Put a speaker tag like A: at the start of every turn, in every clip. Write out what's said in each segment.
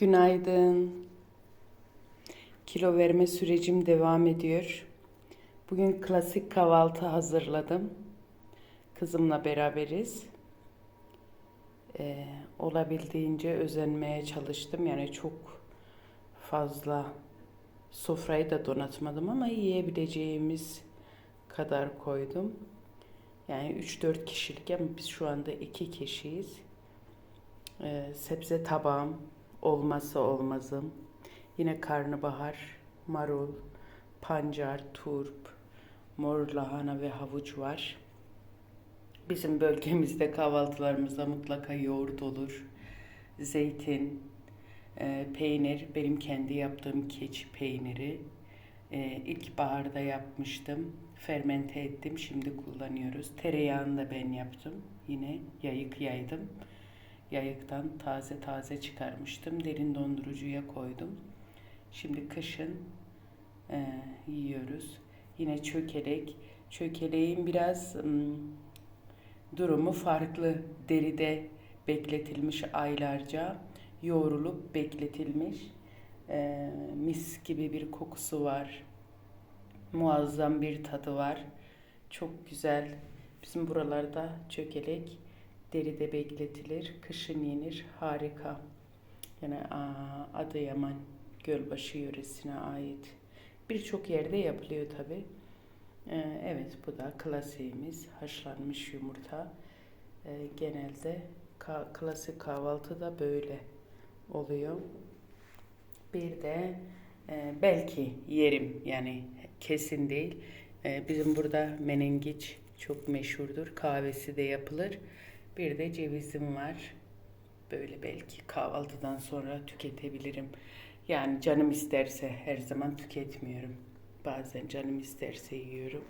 A: Günaydın. Kilo verme sürecim devam ediyor. Bugün klasik kahvaltı hazırladım. Kızımla beraberiz. Ee, olabildiğince özenmeye çalıştım. Yani çok fazla sofrayı da donatmadım ama yiyebileceğimiz kadar koydum. Yani 3-4 kişilik ama biz şu anda 2 kişiyiz. Ee, sebze tabağım olmazsa olmazım. Yine karnabahar, marul, pancar, turp, mor lahana ve havuç var. Bizim bölgemizde kahvaltılarımızda mutlaka yoğurt olur. Zeytin, e, peynir, benim kendi yaptığım keçi peyniri. E, ilkbaharda yapmıştım. Fermente ettim, şimdi kullanıyoruz. Tereyağını da ben yaptım. Yine yayık yaydım. Yayıktan taze taze çıkarmıştım. Derin dondurucuya koydum. Şimdi kışın e, yiyoruz. Yine çökelek. Çökeleğin biraz ım, durumu farklı. Deride bekletilmiş aylarca. Yoğrulup bekletilmiş. E, mis gibi bir kokusu var. Muazzam bir tadı var. Çok güzel. Bizim buralarda çökelek deride bekletilir, kışın yenir. Harika. Yani Adıyaman, Gölbaşı yöresine ait. Birçok yerde yapılıyor tabi. Ee, evet bu da klasiğimiz. Haşlanmış yumurta. Ee, genelde klasik kahvaltı da böyle oluyor. Bir de e, belki yerim yani kesin değil. E, bizim burada menengiç çok meşhurdur. Kahvesi de yapılır. Bir de cevizim var. Böyle belki kahvaltıdan sonra tüketebilirim. Yani canım isterse her zaman tüketmiyorum. Bazen canım isterse yiyorum.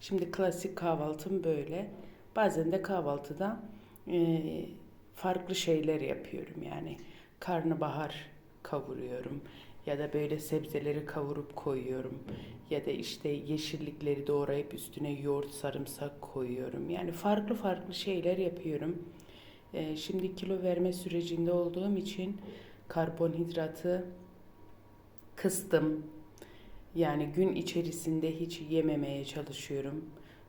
A: Şimdi klasik kahvaltım böyle. Bazen de kahvaltıda e, farklı şeyler yapıyorum. Yani karnabahar kavuruyorum ya da böyle sebzeleri kavurup koyuyorum ya da işte yeşillikleri doğrayıp üstüne yoğurt sarımsak koyuyorum. Yani farklı farklı şeyler yapıyorum. Ee, şimdi kilo verme sürecinde olduğum için karbonhidratı kıstım. Yani gün içerisinde hiç yememeye çalışıyorum.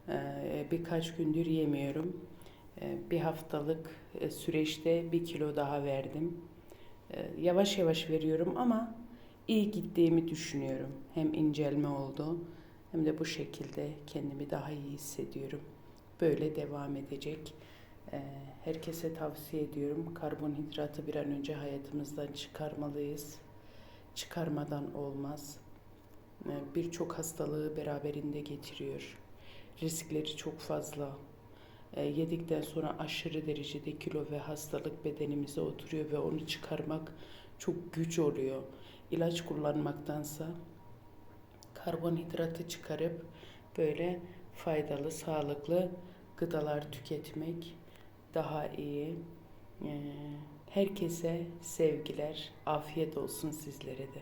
A: Ee, birkaç gündür yemiyorum. Ee, bir haftalık e, süreçte bir kilo daha verdim. Ee, yavaş yavaş veriyorum ama iyi gittiğimi düşünüyorum. Hem incelme oldu hem de bu şekilde kendimi daha iyi hissediyorum. Böyle devam edecek. Ee, Herkese tavsiye ediyorum. Karbonhidratı bir an önce hayatımızdan çıkarmalıyız. Çıkarmadan olmaz. Ee, Birçok hastalığı beraberinde getiriyor. Riskleri çok fazla. Ee, Yedikten sonra aşırı derecede kilo ve hastalık bedenimize oturuyor ve onu çıkarmak çok güç oluyor. İlaç kullanmaktansa karbonhidratı çıkarıp böyle faydalı, sağlıklı gıdalar tüketmek daha iyi. Ee, Herkese sevgiler, afiyet olsun sizlere de.